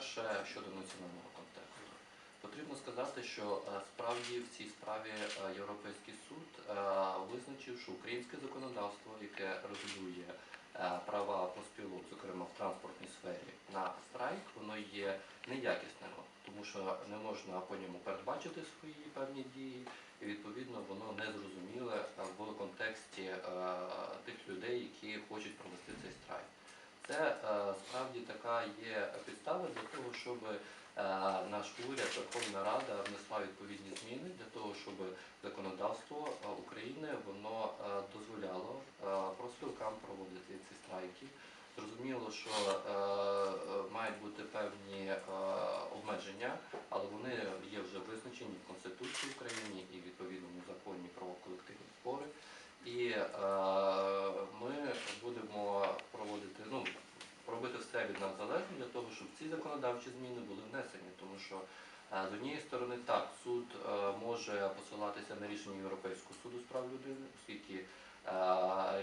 По-перше, щодо національного контексту. Потрібно сказати, що е, справді в цій справі е, Європейський суд е, визначив, що українське законодавство, яке регулює права профспілок, зокрема в транспортній сфері, на страйк, воно є неякісним, тому що не можна по ньому передбачити свої певні дії, і відповідно воно не зрозуміле в контексті тих людей, які хочуть провести цей страйк. Це е, справді така є підстава для того, щоб е, наш уряд, Верховна Рада внесла відповідні зміни для того, щоб законодавство е, України воно дозволяло профспілкам проводити ці страйки. Зрозуміло, що мають бути певні обмеження, але вони є вже визначені в Конституції України і в відповідному законі про колективні спори. І е, ми будемо проводити, ну, робити все від нас залежне для того, щоб ці законодавчі зміни були внесені, тому що е, з однієї сторони так, суд е, може посилатися на рішення Європейського суду з прав людини, оскільки е,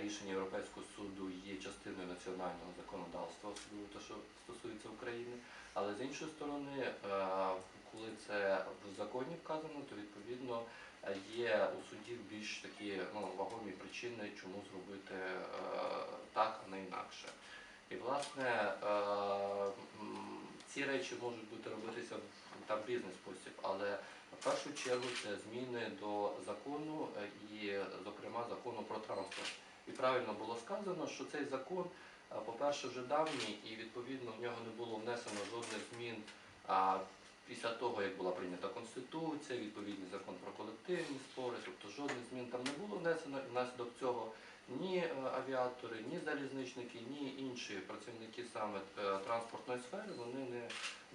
рішення Європейського суду є частиною національного законодавства, особливо те, що стосується України. Але з іншої сторони, коли це в законі вказано, то відповідно є у судів більш такі ну, вагомі причини, чому зробити так, а не інакше. І власне ці речі можуть бути робитися там в різний спосіб, але в першу чергу це зміни до закону е, і, зокрема, закону про транспорт. І правильно було сказано, що цей закон, е, по-перше, вже давній, і відповідно в нього не було внесено жодних змін. Після того, як була прийнята Конституція, відповідний закон про колективні спори, тобто жодних змін там не було внесено, внаслідок цього ні е, авіатори, ні залізничники, ні інші працівники саме е, транспортної сфери вони не,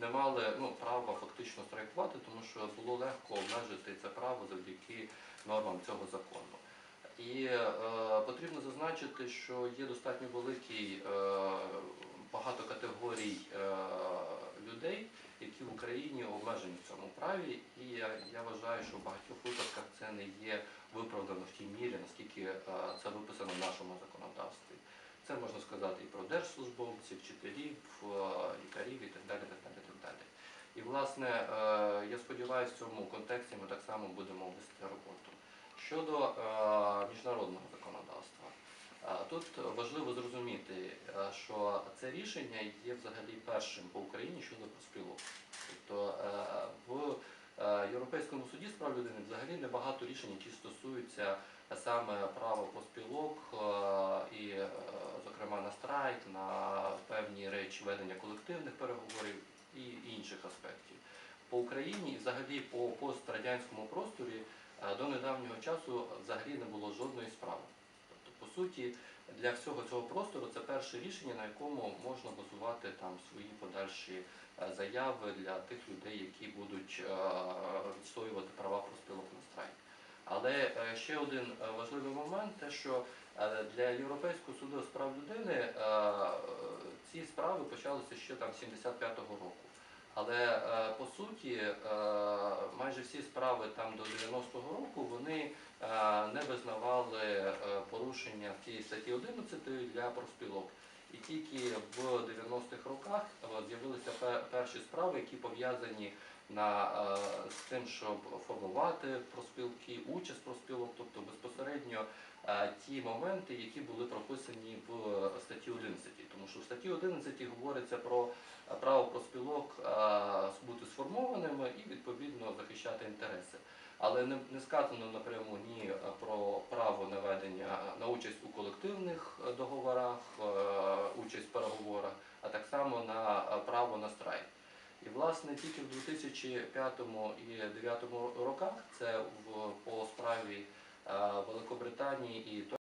не мали ну, права фактично страйкувати, тому що було легко обмежити це право завдяки нормам цього закону. І е, потрібно зазначити, що є достатньо великий е, багато категорій е, людей, які в Україні обмежені в цьому праві, і я, вважаю, що в багатьох випадках це не є виправдано в тій мірі, наскільки е, це виписано в нашому законодавстві. Це можна сказати і про держслужбовців, вчителів, е, лікарів і так далі. так далі, так далі. І власне, е, я сподіваюся, в цьому контексті ми так само будемо вести роботу. Щодо міжнародного законодавства, тут важливо зрозуміти, що це рішення є взагалі першим по Україні щодо профспілок. Тобто в е, Європейському суді з прав людини взагалі небагато рішень, які стосуються саме права профспілок е, і, зокрема, на страйк, на певні речі ведення колективних переговорів і інших аспектів. По Україні і взагалі по пострадянському просторі до недавнього часу взагалі не було жодної справи. Суті, для всього цього простору це перше рішення, на якому можна базувати там свої подальші е, заяви для тих людей, які будуть е, відстоювати права профспілок на страйк. Але е, ще один важливий момент, те, що для Європейського суду з прав людини ці справи почалися ще там 75-го року. Але е, по суті, е, майже всі справи там до 90-го року вони е, не визнавали порушення в тій статті 11 для профспілок. І тільки в 90-х роках з'явилися пе- перші справи, які пов'язані з тим, щоб формувати профспілки, участь профспілок, тобто безпосередньо ті моменти, які були прописані в статті 11. Тому що в статті 11 говориться про е, право профспілок е, бути сформованими і відповідно захищати інтереси. Але не, сказано напряму ні е, про право наведення на участь у колективних е, договорах, е, участь в переговорах, а так само на е, право на страйк. І власне тільки в 2005 і 2009 роках це в, по справі е, Великобританії і